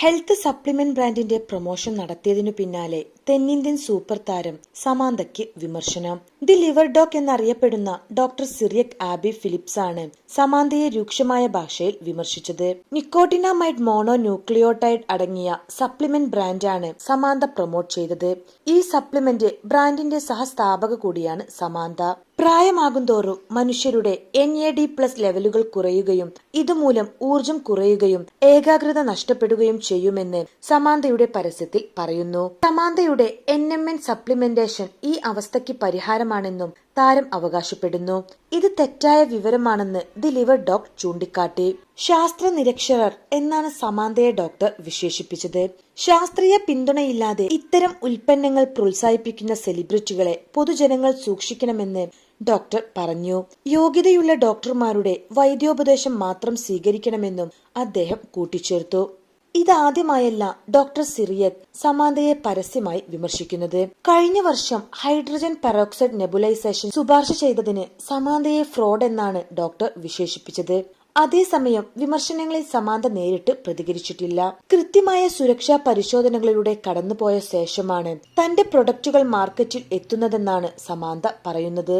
Health supplement ബ്രാൻഡിന്റെ promotion നടത്തിയതിനു പിന്നാലെ തെന്നിന്ത്യൻ സൂപ്പർ താരം സമാന്തയ്ക്ക് വിമർശനം. ദി ലിവർ ഡോഗ് എന്നറിയപ്പെടുന്ന ഡോക്ടർ സിറിയക് ആബി ഫിലിപ്സ് ആണ് സമാന്തയെ രൂക്ഷമായ ഭാഷയിൽ വിമർശിച്ചത്. നിക്കോട്ടിനാമൈഡ് മോണോ ന്യൂക്ലിയോടൈഡ് അടങ്ങിയ സപ്ലിമെന്റ് ബ്രാൻഡാണ് സമാന്ത പ്രൊമോട്ട് ചെയ്തത്. ഈ സപ്ലിമെന്റ് ബ്രാൻഡിന്റെ സഹസ്ഥാപക കൂടിയാണ് സമാന്ത. പ്രായമാകുന്തോറും മനുഷ്യരുടെ എൻ എ ഡി പ്ലസ് ലെവലുകൾ കുറയുകയും ഇതുമൂലം ഊർജം കുറയുകയും ഏകാഗ്രത നഷ്ടപ്പെടുകയും ചെയ്യുമെന്ന് സമാന്തയുടെ പരസ്യത്തിൽ പറയുന്നു. സമാന്തയുടെ എൻ എം എൻ സപ്ലിമെന്റേഷൻ ഈ അവസ്ഥയ്ക്ക് പരിഹാരമാണെന്നും താരം അവകാശപ്പെടുന്നു. ഇത് തെറ്റായ വിവരമാണെന്ന് ദി ലിവർ ഡോഗ് ചൂണ്ടിക്കാട്ടി. ശാസ്ത്ര നിരക്ഷരർ എന്നാണ് സമാന്തയെ ഡോക്ടർ വിശേഷിപ്പിച്ചത്. ശാസ്ത്രീയ പിന്തുണയില്ലാതെ ഇത്തരം ഉൽപ്പന്നങ്ങൾ പ്രോത്സാഹിപ്പിക്കുന്ന സെലിബ്രിറ്റികളെ പൊതുജനങ്ങൾ സൂക്ഷിക്കണമെന്ന് ഡോക്ടർ പറഞ്ഞു. യോഗ്യതയുള്ള ഡോക്ടർമാരുടെ വൈദ്യോപദേശം മാത്രം സ്വീകരിക്കണമെന്നും അദ്ദേഹം കൂട്ടിച്ചേർത്തു. ഇതാദ്യമായല്ല ഡോക്ടർ സിറിയക് സമാന്തയെ പരസ്യമായി വിമർശിക്കുന്നത്. കഴിഞ്ഞ വർഷം ഹൈഡ്രജൻ പെറോക്സൈഡ് നെബുലൈസേഷൻ ശുപാർശ ചെയ്തതിന് സമാന്തയെ ഫ്രോഡ് എന്നാണ് ഡോക്ടർ വിശേഷിപ്പിച്ചത്. അതേസമയം വിമർശനങ്ങളിൽ സമാന്ത നേരിട്ട് പ്രതികരിച്ചിട്ടില്ല. കൃത്യമായ സുരക്ഷാ പരിശോധനകളിലൂടെ കടന്നുപോയ ശേഷമാണ് തന്റെ പ്രൊഡക്റ്റുകൾ മാർക്കറ്റിൽ എത്തുന്നതെന്നാണ് സമാന്ത പറയുന്നത്.